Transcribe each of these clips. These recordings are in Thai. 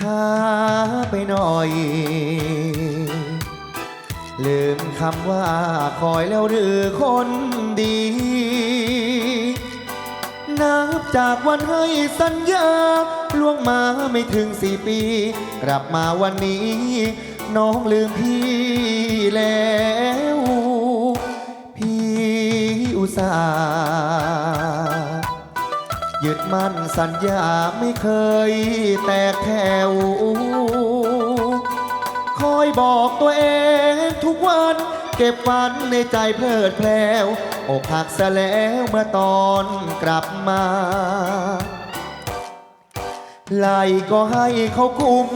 ช้าไปหน่อย ลืมคำว่าคอยแล้วหรือคนดี นับจากวันให้สัญญาล่วงมาไม่ถึงสี่ปี กลับมาวันนี้ น้องลืมพี่แล้ว พี่อุตส่าห์ ยึดมั่นสัญญาไม่เคยแตกแถว คอยบอกตัวเองทุกวัน เก็บฝันในใจเพลิดเพลวอกหักซะแล้วเมื่อตอนกลับมาไหลก็ให้เขาคุม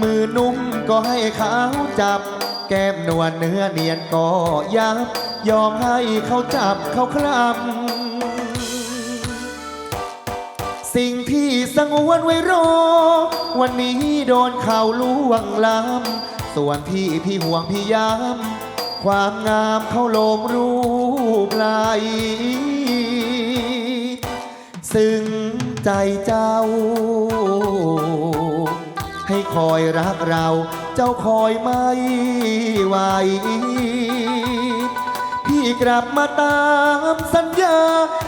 มือนุ่มก็ให้เขาจับ แก้มนวลเนื้อเนียนก็ยับ ยอมให้เขาจับเขาคลำ สิ่งที่สงวนไว้รอ วันนี้โดนเขาวลวงล้ำส่วนที่พี่ห่วงพี่ย้ำความงามเขาโลมรูปไหลซึ่งใจเจ้า ให้คอยรักเรา เจ้าคอยไม่ไหว กลับมาตามสัญญา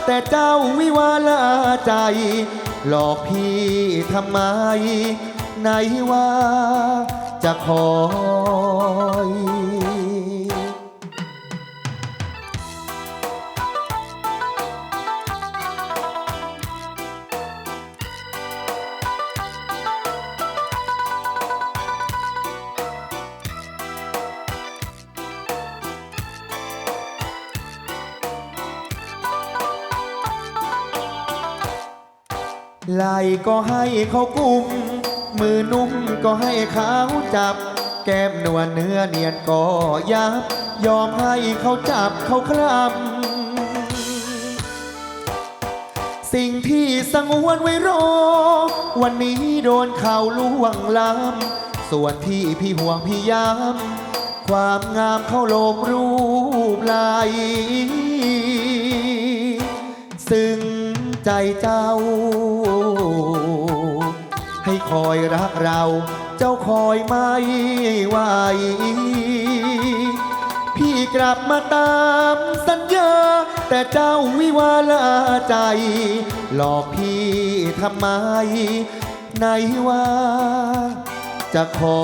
แต่เจ้าวิวาลาใจ หลอกพี่ทำไมไหนว่าจะคอย ไหลก็ให้เขากุม มือนุ่มก็ให้เขาจับ แก้มนวลเนื้อเนียนก็ยับ ยอมให้เขาจับเขาคลำสิ่งที่สังวนไว้รอ วันนี้โดนเขาล่วงล้ำส่วนที่พี่ห่วงพี่ย้ำความงามเขาโลมรูปไหลซึ่งใจเจ้า คอยรักเรา เจ้าคอยไม่ไหว พี่กลับมาตามสัญญา แต่เจ้าวิวาลาใจ หลอกพี่ทำไมไหนว่าจะขอ